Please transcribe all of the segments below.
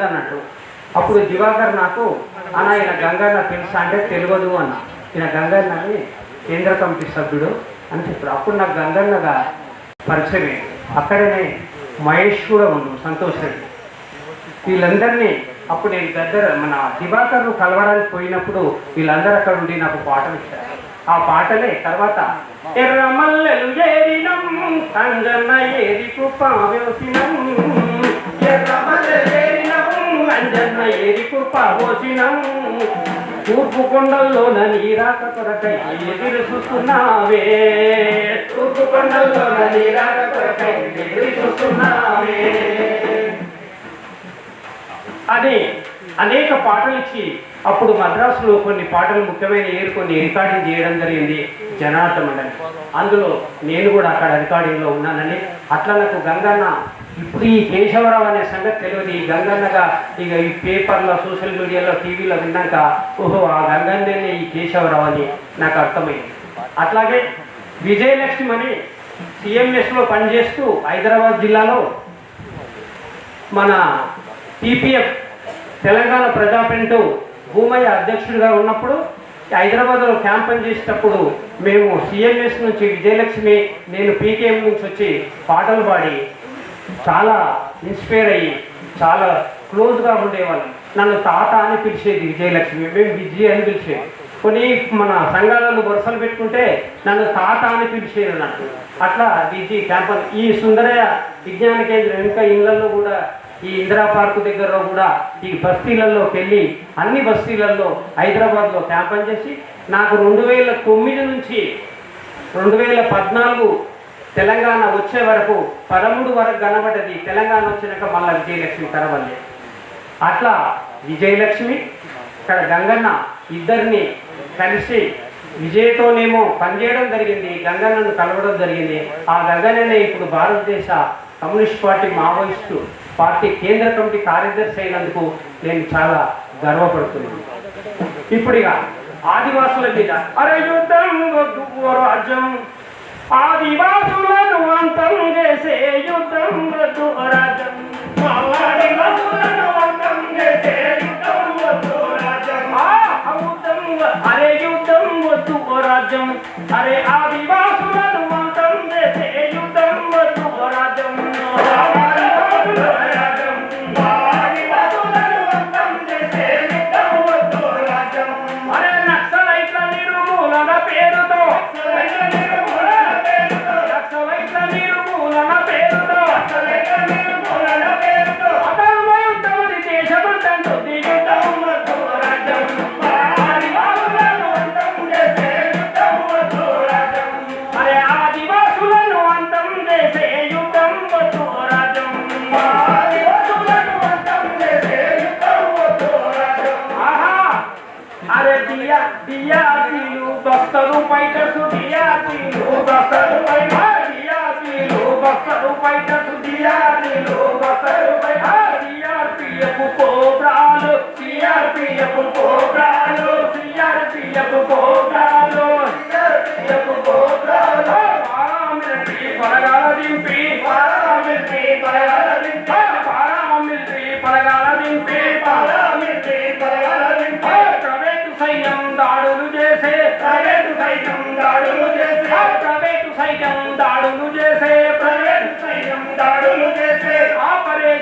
ఉందన్నట్టు అప్పుడు దివాకర్ నాకు అన్న ఈయన గంగన్న తెలుసా అంటే తెలియదు అన్న. ఈయన గంగన్న అని కేంద్ర కమిటీ సభ్యుడు అని చెప్పారు అప్పుడు నాకు గంగన్నగా పరిచయం అక్కడనే మహేష్ కూడా ఉండు సంతోష్ రెడ్డి. వీళ్ళందరినీ అప్పుడు నేను దగ్గర మన దివాకర్ను కలవడానికి పోయినప్పుడు వీళ్ళందరూ అక్కడ ఉండి నాకు పాటలు ఇచ్చారు. ఆ పాటలే తర్వాత ఎర్రమల్లెలు ఏరినం అంజన్న ఏరి కుప్ప వేసినం ఎర్రమల్లెలు పోసినం తూర్పు కొండల్లోన నీరాక కొరకై ఎదురు చూస్తున్నావే తూర్పు కొండల్లోన నీరాక కొరకై ఎదురు చూస్తున్నావే అని అనేక పాటలు ఇచ్చి అప్పుడు మద్రాసులో కొన్ని పాటలు ముఖ్యమైన ఏరు కొన్ని రికార్డింగ్ చేయడం జరిగింది జనార్ద మండలి. అందులో నేను కూడా అక్కడ రికార్డింగ్లో ఉన్నానని అట్లా నాకు గంగన్న ఇప్పుడు ఈ కేశవరావు అనే సంగతి తెలియదు. ఈ గంగన్నగా ఇక ఈ పేపర్లో సోషల్ మీడియాలో టీవీలో విన్నాక ఓహో ఆ గంగన్నే ఈ కేశవరావు అని నాకు అర్థమైంది. అట్లాగే విజయలక్ష్మి అని సిఎంఎస్లో పనిచేస్తూ హైదరాబాద్ జిల్లాలో మన టీపీఎఫ్ తెలంగాణ ప్రజాపెంటు భూమయ్య అధ్యక్షుడిగా ఉన్నప్పుడు హైదరాబాద్లో క్యాంప్ చేసేటప్పుడు మేము సిఎంఎస్ నుంచి విజయలక్ష్మి నేను పీకేఎం నుంచి వచ్చి పాటలు పాడి చాలా ఇన్స్పైర్ అయ్యి చాలా క్లోజ్గా ఉండేవాళ్ళం. నన్ను తాత అని పిలిచేది విజయలక్ష్మి. మేము విజయ్ అని పిలిచేది. కొన్ని మన సంఘాలలో వరుసలు పెట్టుకుంటే నన్ను తాత అని పిలిచేది నాకు. అట్లా విజి క్యాంపస్ ఈ సుందరయ్య విజ్ఞాన కేంద్రం ఇంకా ఇళ్ళలో కూడా ఈ ఇందిరా పార్క్ దగ్గరలో కూడా ఈ బస్తీలలోకి వెళ్ళి అన్ని బస్తీలలో హైదరాబాద్లో క్యాంపన్ చేసి నాకు రెండు వేల తొమ్మిది నుంచి రెండు వేల పద్నాలుగు తెలంగాణ వచ్చే వరకు పదమూడు వరకు కనబడ్డది. తెలంగాణ వచ్చినాక మళ్ళీ విజయలక్ష్మి కనబడలే. అట్లా విజయలక్ష్మి ఇక్కడ గంగన్న ఇద్దరిని కలిసి విజయ్తోనేమో పనిచేయడం జరిగింది. గంగన్నను కలవడం జరిగింది. ఆ గంగన్ననే ఇప్పుడు భారతదేశ కమ్యూనిస్ట్ పార్టీ మావోయిస్టు పార్టీ కేంద్ర కమిటీ కార్యదర్శి అయినందుకు నేను చాలా గర్వపడుతున్నాను. ఇప్పుడు ఇక ఆదివాసుల మీద అరే యుద్ధం రాజ్యం. ఆదివాసులను అంతం చేసే యుద్ధం వద్దు ఓ రాజ్యం ఆదివాసులను దియా దియా తీలు భక్తలు పైటసు దియా తీలు భక్తలు పైట దియా తీలు భక్తలు పైటసు దియా తీలు భక్తలు పైట సిఆర్పిఎఫ్ కోబ్రాలు సిఆర్పిఎఫ్ కోబ్రాలు సిఆర్పిఎఫ్ కోబ్రాలు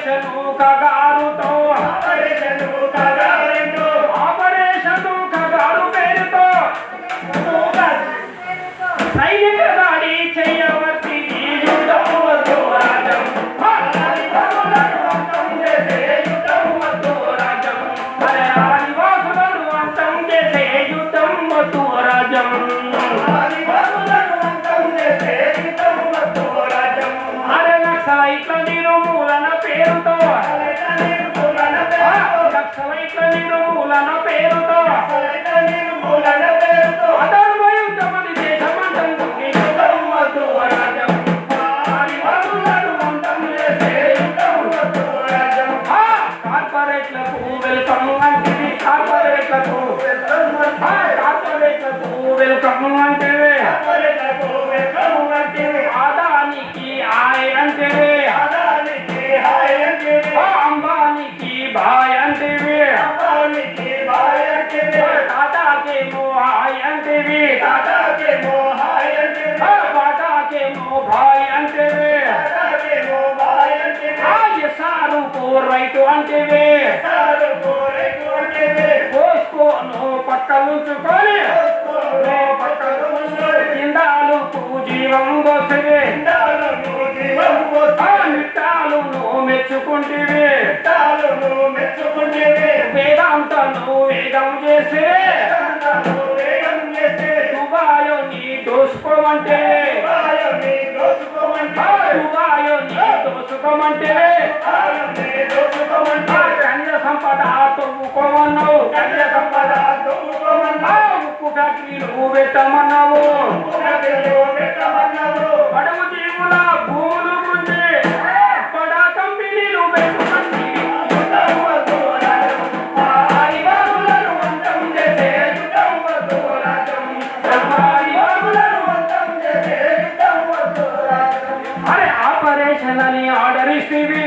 operation కగారుతో operation welcome anteve apare kato apare kato welcome anteve apare kato welcome anteve adani ki aaye anteve adani ki aaye anteve ambani ki bhai anteve ambani ki bhai anteve tata ke mohai anteve tata ke mohai anteve tata ke mohai anteve tata ke mohai ఎసారుకు రైతు అంటేవే. Sir కోరేకు అంటేవే. పక్కలుంచుకొని కోసుకోను పక్కలు ఉన్నోడు కిందాలుకు జీవం ఆ పోసి నిట్టాలును మెచ్చుకుంటివి. మెచ్చుకుంటేవే. వేదాంతను వేదం చేసి. దుబాయో నీ దోసుకోమంటే. దుబాయో నీ దోసుకోమంటే. సంపద తవ్వుకోమన్నావు కన్య సంపద ఆ ఉప్పు ఫ్యాక్టరీలు పెట్టమన్నావు జీవుల భూములు కంపెనీలు పెట్టుకుంది అరే ఆపరేషన్ అని ఆర్డర్ ఇస్తేవి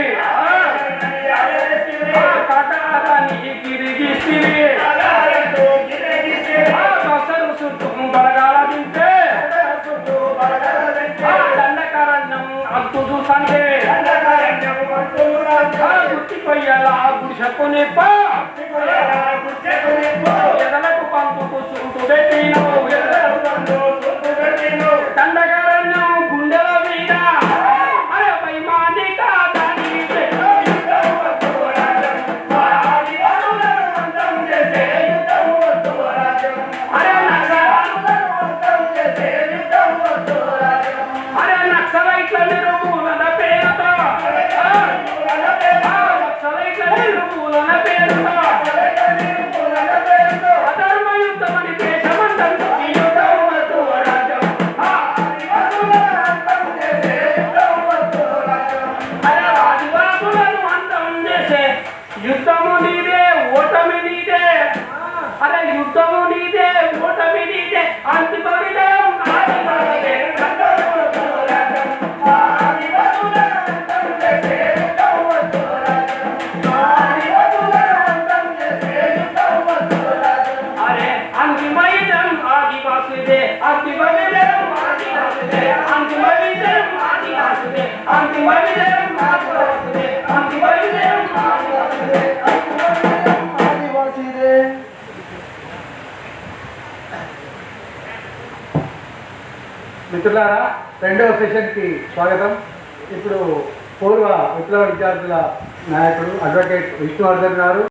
ఆడేసిరే ఆ ఆ బసరు చుట్టూ బలగాల ఆ చూసంటే ఆ అంతిమ విజయం ఆదివాసులదే. అరే అంతిమ విజయం ఆదివాసులదే అంతిమ విజయం ఆదివాసులదే అంతిమ విజయం ఆదివాసులదే అంతిమ విజయం ఆదివాసులదే అంతిమ విజయం ఆదివాసులదే మిత్రులారా రెండవ సెషన్కి స్వాగతం. ఇప్పుడు పూర్వ విప్లవ విద్యార్థుల నాయకుడు అడ్వకేట్ విష్ణువర్ధన్ గారు.